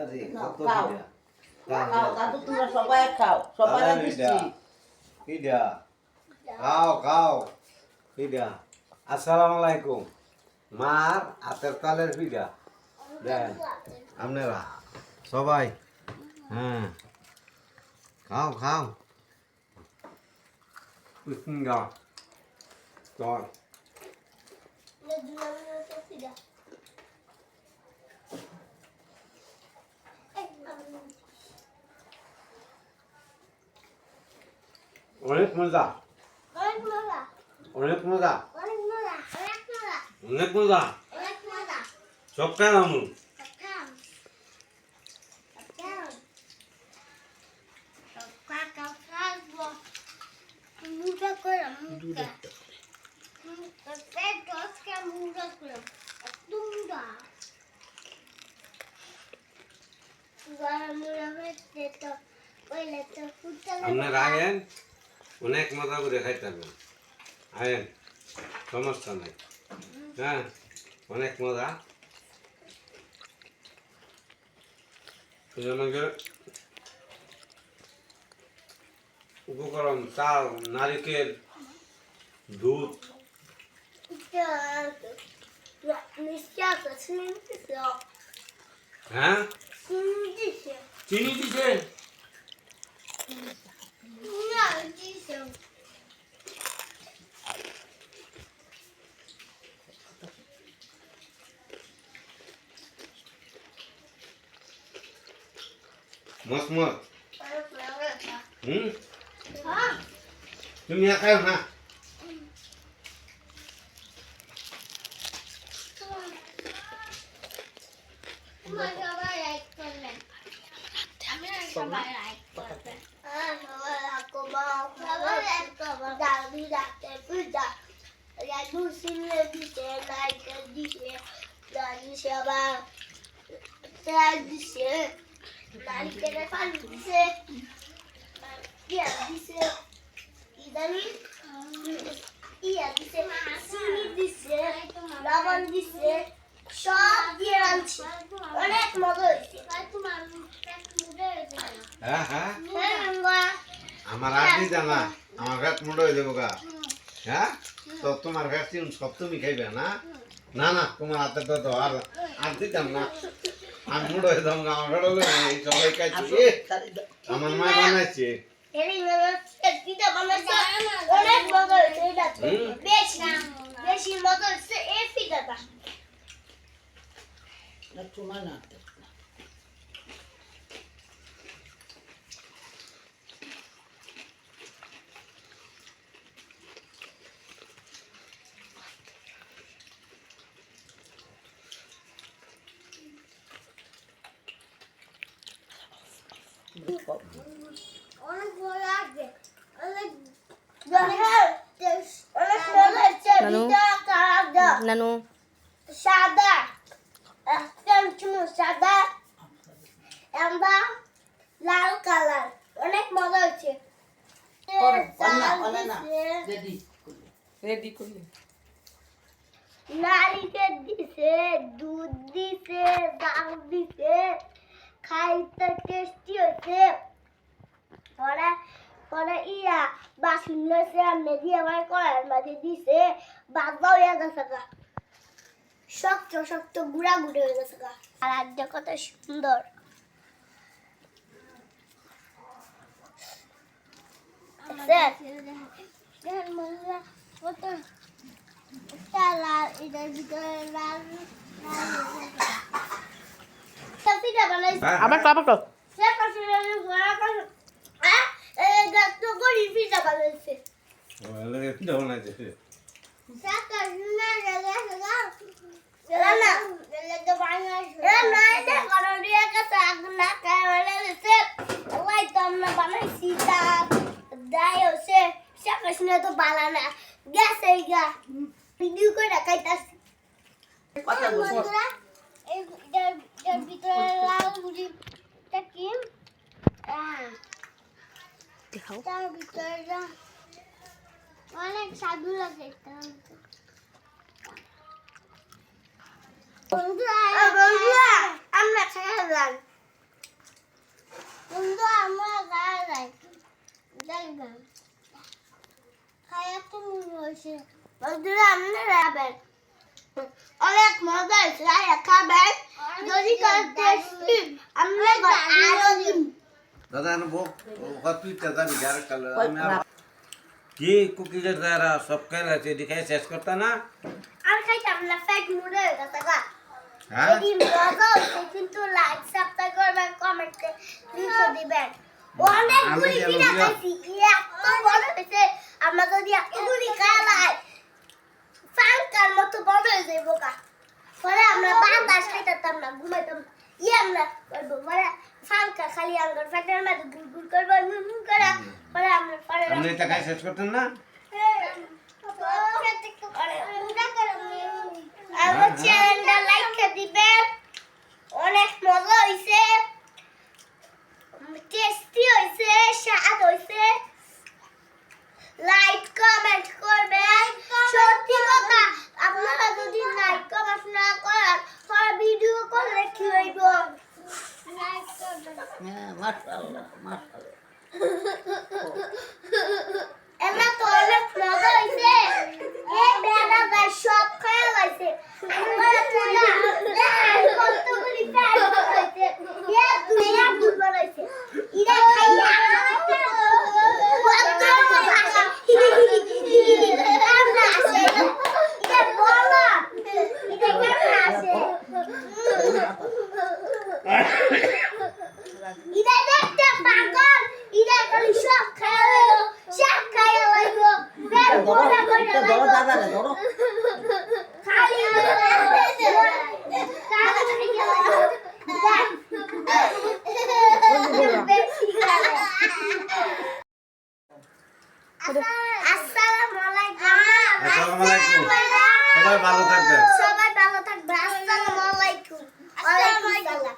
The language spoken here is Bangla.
আরে নাও, কত খাও। পিঠা খাও দাদু তোমরা সবাই খাও সবাই দাদা দিচ্ছি পিঠা পিঠা খাও খাও পিঠা আসসালামু আলাইকুম মার হাতের তালের পিঠা দেন আপনারা সবাই হ্যাঁ খাও খাও পিঠা চল অনেক মজা। অনেক মজা। অনেক মজা। সব খাই আমি। Muda করে মুদা পেট দশটা মুদা করে। মুদা হচ্ছে তো ওইলে তো আপনারা আয়েন অনেক মজা করে খাইতে হবে আয়েন সমস্যা নাই। হ্যাঁ অনেক মজা। আমাকে উপকরণ চাল নারিকেল দুধ। হ্যাঁ? চিনি দিছে না দিছে মস হুম হ্যাঁ তুমি খাও না তোমার লবণ দিছে সব দিয়ে রাঁধছি অনেক মজা হয়েছে হ্যাঁ হ্যাঁ আমার আর দিতা না আমার পেট মুন্ড হয়ে যাব গা হ্যাঁ তো তোমার কাছে সব তুমি খাইবে না না না তোমার হাতে তো তো আর আর দিতাম না আমি মুন্ড হয়ে যাব গা, আমার পেট হলে এই সবাই খাইছি এ, আমার মা বানাইছে এরই মজা পিঠা বানাচ্ছে অনেক মজা হয়েছে এটা হুম। বেশি বেশি মজা হচ্ছে এই পিঠাটা তোমার না অনেক মজা আছে অনেক অনেক মজা হচ্ছে নানু। পিঠা নানু সাদা। একটা চুনো সাদা। আমরা লাল কালার। অনেক মজা হচ্ছে রেডি রেডি করলি। নারিকেল দিছে দুধ দিছে ডাল দিছে। খাইতে টেস্টি হচ্ছে পরে পরে ইয়া বাসন লইছে আমি দিয়ে আমার মাঝে দিছে হয়ে গেছে গা শক্ত শক্ত গুড়া গুড়ে হয়ে গেছে গা আজকে কত সুন্দর আবার কর সে পাশে ঘোরা করে হ্যাঁ এই গাছটা করি পিঠা বানাইছে হ্যাঁ, পিঠা বানাইছে সাকা না জায়গা জায়গা না না লাগে বানাইছে এ না এটা করো দিয়ে কাছে আগুন না কারণে সে ওই তো আমরা বানাইছি তা দাই হচ্ছে সাকা দেখাও। তার ভিতরে অনেক সাধু লাগে আমরা খেলাম কিন্তু আমরা গায়ে যাই। দেখবেন খাইয়া তুমি হয়েছে বন্ধুরা আপনারা যাবেন অনেক মজা হয়েছে খাবেন যদি টেস্টি আমরা আরও দিন দাদা তে যাবি কি কুকিজের দ্বারা সব খেয়ে আছে এদিকে শেষ করতে না? আর খাইতাম না ফ্যাট মুড়ে হয়ে? গেছে গা হ্যাঁ এটি মজা হচ্ছে কিন্তু লাইক সাবস্ক্রাইব করবেন কমেন্টে লিখে দিবেন অনেকগুলি আমি পিঠা যেন খাইছি এত বড় হয়েছে আমরা যদি এতগুলি খাই ফাঙ্কার মতো বড় হয়ে যাইব গা। পরে আমরা বাতাস খাইতাম না ঘুমাইতাম ইয়ে আমরা করব। মানে ফাঙ্কা খালি আঙ্গার ফ্যাটের মধ্যে গুল গুল করব মুন করে পরে আমরা পরে আপনি এটা কাজ শেষ করতেন না? আমার চ্যানেলটা লাইক করে দিবেন অনেক মজা হইছে টেস্টি হইছে স্বাদ হইছে লাইক কমেন্ট করবেন সত্যি কথা আপনারা যদি লাইক কমেন্ট না করেন তাহলে ভিডিও করলে কি হইব লাইক করবেন হ্যাঁ মাশাআল্লাহ মাশাআল্লাহ এমা তো অনেক মজা হইছে এই বেড়া গাই সব খাওয়া হইছে আমার পুরা দেখ কতগুলি ফ্যান হইছে এ দুনিয়া দুর্বল হইছে ইরা খাইয়া আমরা আসে এটা বলো এটা কেমন আসে ইদা দেখতে পাগল ইদা খালি সব খাওয়া হইল সব খাওয়া হইল বের ধরো বড় করে এটা আলাইকুম আসসালামু আলাইকুম। সবাই ভালো থাকবেন। সবাই ভালো থাকবে আসসালামু আলাইকুম। ওয়ালাইকুম আসসালাম।